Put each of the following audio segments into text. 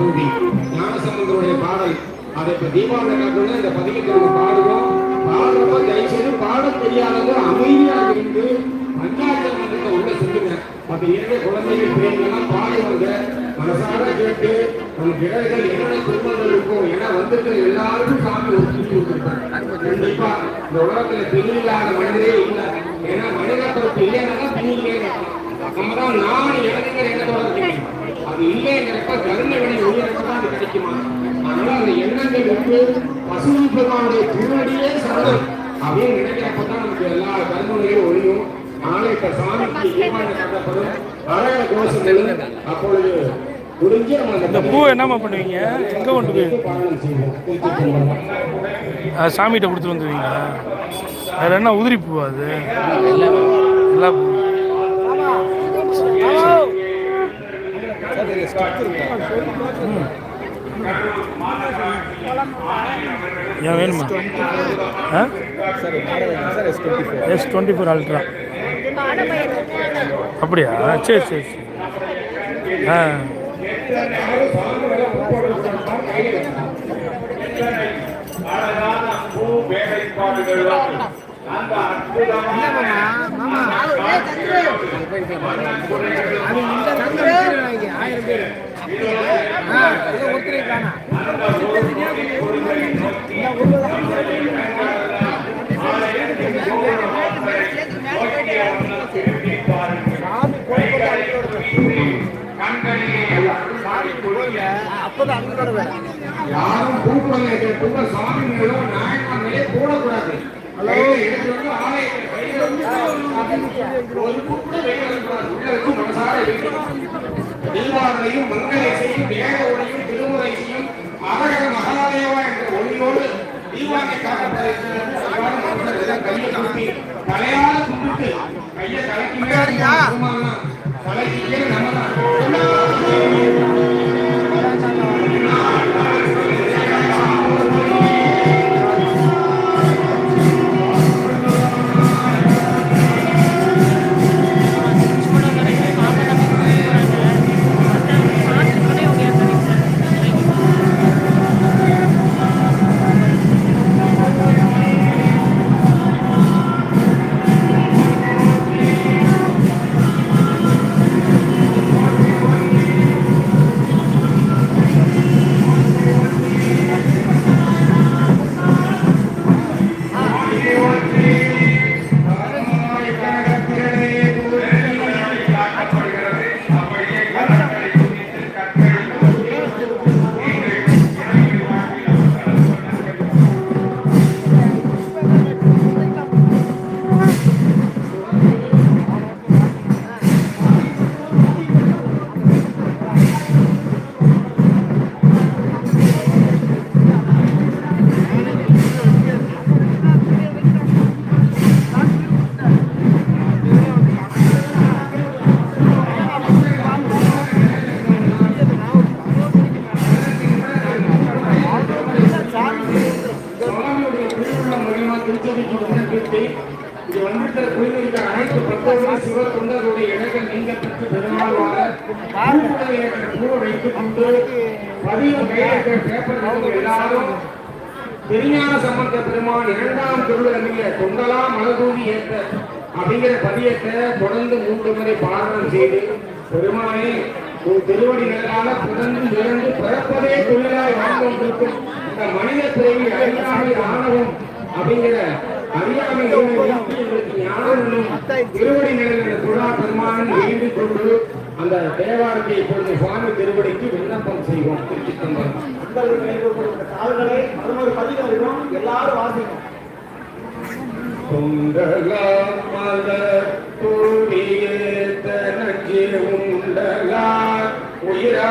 தொண்டவாள ஞானசம்பந்தருடைய பாடல். அதை இப்ப தீபாவளி காலத்துல இந்த பதியத்தை நம்ம பாடுவோம் பாடுறப்ப தயவுசெய்து பாட தெரியாதவங்க அமைதியாக இருந்து பஞ்சாயத்து மன்றத்தை உள்ள சொல்லுங்க. அப்ப இரண்டு குழந்தைகள் பிள்ளைங்கெல்லாம் பாடுவாங்க. மனசார கேட்டு நம்ம கிழர்கள் என்னென்ன குடும்பங்கள் இருக்கும் ஏன்னா வந்திருக்கிற எல்லாருக்கும் சாமி ஒரு சொல்லி கொடுத்துருக்காங்க கண்டிப்பா இந்த உலகத்துல பெண்ணில்லாத மனிதரே இல்லை. ஏன்னா மனித பிறப்பு இல்லைன்னா பெண்ணிலே நம்ம தான் நான் இழந்துங்கிற எண்ணத்தோட அது இல்லைங்கிறப்ப கருணை வினை கிடைக்குமா அதனால அந்த எண்ணங்கள் வந்து பசுமை பெருமானுடைய திருவடியே சரணம். அப்படின்னு நினைக்கிறப்ப தான் நமக்கு எல்லா கருணையும் ஒழியும். நாளை இப்ப சாமிக்கு தீபாவளி கட்டப்படும் அழக கோஷங்களும் அப்பொழுது முடிஞ்சு நம்ம இந்த பூ என்னம்மா பண்ணுவீங்க? எங்கே கொண்டு போய்? சாமிகிட்ட கொடுத்து வந்துடுவீங்களா வேறு என்ன உதிரி பூவா அது? எல்லா பூ. ஏன் வேணுமா? ஆ? எஸ் டுவெண்ட்டி ஃபோர் அல்ட்ரா அப்படியா? சரி சரி சரி. ஆ. யாரும் பூக்குழந்தை சாமி மேலும் நாயன்மார் மேலே போடக்கூடாது. தீபாவளியும் மங்கள செய்யும் வேக ஒளியும் திருமுறை செய்யும் அரக மகாதேவா என்ற ஒளியோடு தீபாவளி காட்டப்படுகிறது கையை குப்பி தலையால கும்பிட்டு கையை கலக்கி தலைக்கு விண்ணப்பித்து வந்திருக்கிற கோயிலுக்கு அனைத்து பக்தர்கள் சிவ தொண்டர்களுடைய இடங்கள் நீங்கப்பட்டு பெருமாள் பூ வைத்துக் கொண்டு பதிவு கையெழுத்த எல்லாரும் சம்பந்த பெருமான் இரண்டாம் திருவிழமில்ல தொண்டலா மலதூவி ஏற்ற அப்படிங்கிற பதியத்தை தொடர்ந்து மூன்று முறை பாரணம் செய்து பெருமானே உன் திருவடி நல்லால பிறந்து இறந்து பிறப்பதே தொழிலாய் வாழ்ந்து கொண்டிருக்கும் இந்த மனித துறையில் ஆணவம் அப்படிங்கிற திருவடி நிலையில துணா வேண்டிக் கொண்டு அந்த தேவாரத்தை இப்பொழுது சுவாமி திருவடிக்கு விண்ணப்பம் செய்வோம் திருச்சி தம்பரம் கால்களை பதினோரு பதிவு இருக்கும் எல்லாரும் வாசிக்கணும் உண்டலார் உயிராய உயிரா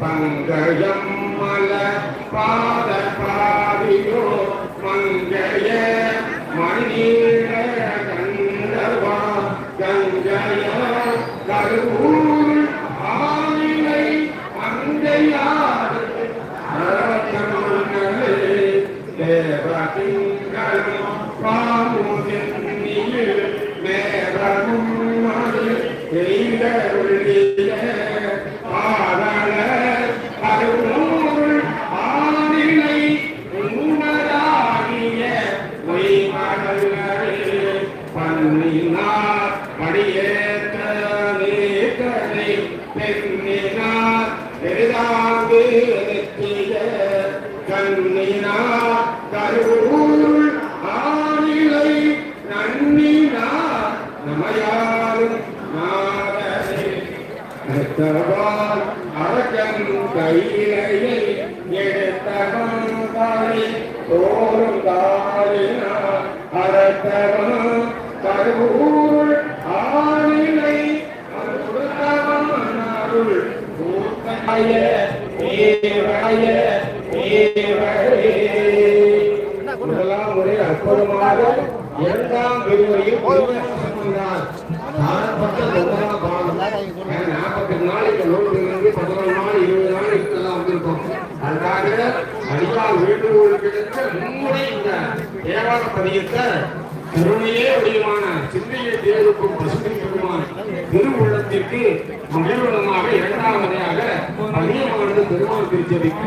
பங்கஜம் மல பா கண்ணினார் கருவூர் ஆனிலை நன்னினார் நமையாலும் நாதரே எடுத்தவான் அரக்கன் கையிலையை எடுத்தவன் தாய் தோறும் தாயினார் அரத்தவன் கருவூர் ஆனிலை கொடுத்தவன் அருள் கூத்தாய தேவாய தேவரே முதலாம் முறை அற்புதமாக இரண்டாம் விரிவுரையில் நாற்பத்தி நாளைக்கு நூல்களிலிருந்து பதினொரு நாள் இருபது நாள் இப்பெல்லாம் வந்திருக்கோம் அதற்காக அடியால் வேண்டுகோளுக்கு மும்முறை இந்த தேவார பதியத்தை கருணையே வடிவமான சிந்தையை தேர்வுக்கும் பசுமை பெருமான் திருவுள்ளத்திற்கு மகிழ்வனமாக இரண்டாவதையாக பதியமானது பெருமாள் திருச்சபைக்கு